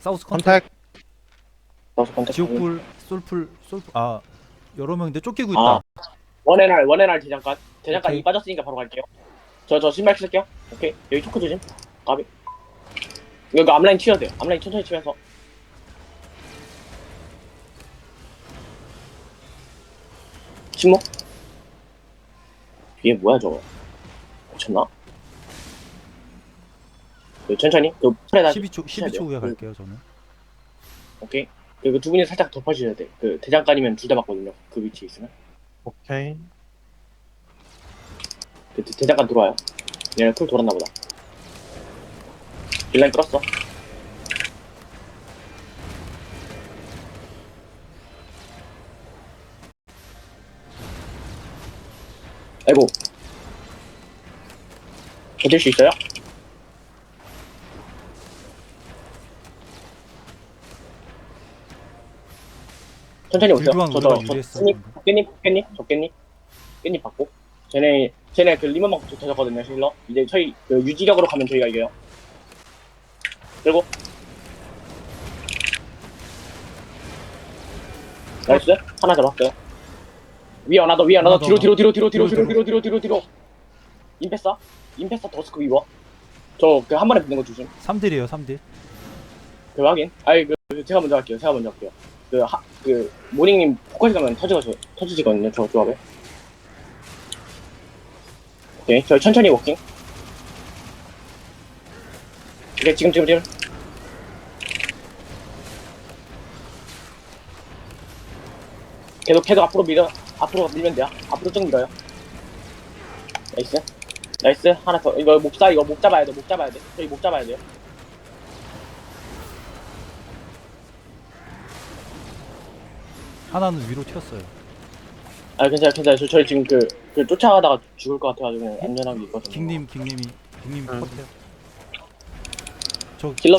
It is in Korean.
사우스 컨택. 컨택. 나서 컨택. 지옥불 솔풀 솔풀. 아 여러 명인데 쫓기고 있다. 아 원앤알 원앤알 대장간 대장간 오케이. 이 빠졌으니까 바로 갈게요. 저 저 신발 쓸게요. 오케이. 여기 초크 조심. 가비. 이거 앞라인 치워야 돼요. 앞라인 천천히 치면서. 침묵? 이게 뭐야 저거? 미쳤나? 그 천천히 그 프레다 12초 치셔야 12초 돼요. 후에 그- 갈게요 저는 오케이 그두 분이 살짝 덮어주셔야 돼그 대장간이면 둘 다 맞거든요 그 위치에 있으면 오케이 그 대- 대장간 들어와요. 얘네 쿨 돌았나 보다. 빌라인 끌었어. 아이고. 버틸 수 있어요? 천천히 오세요. 저저 깻잎 깻잎 깻잎 저 깻잎 깻잎 받고 쟤네 쟤네 그 리먼 막 되셨거든요 실러 이제 저희 그 유지력으로 가면 저희가 이겨요. 그리고 나이스 하나 잡았어요. 위에 하나 더 위에 하나 더 뒤로 뒤로 뒤로 뒤로 뒤로 뒤로 뒤로, 뒤로 뒤로 뒤로 임페사 임페사 더스크 위버 저 그 한 번에 붙는 거 조심. 3딜이에요 3딜 그 확인. 아이 그 제가 먼저 할게요. 제가 먼저 할게요. 그 하 그 모닝님 포커스 가면 터지거 터지거든요. 저 조합에. 오케이. 저 천천히 워킹. 오케이 지금 지금 지금. 계속 계속 앞으로 밀어 앞으로 밀면 돼요. 앞으로 쭉 밀어요. 나이스. 나이스 하나 더 이거 목사 이거 목 잡아야 돼. 목 잡아야 돼. 저희 목 잡아야 돼요. 하나는 위로 튀었어요 아 괜찮아 괜찮아 저, 저희 지금 그, 그 쫓아가다가 죽을 것 같아가지고 안전하게 있거든요 킹님 킹님이 킹님 음. 컷해요 저 킬러? 저희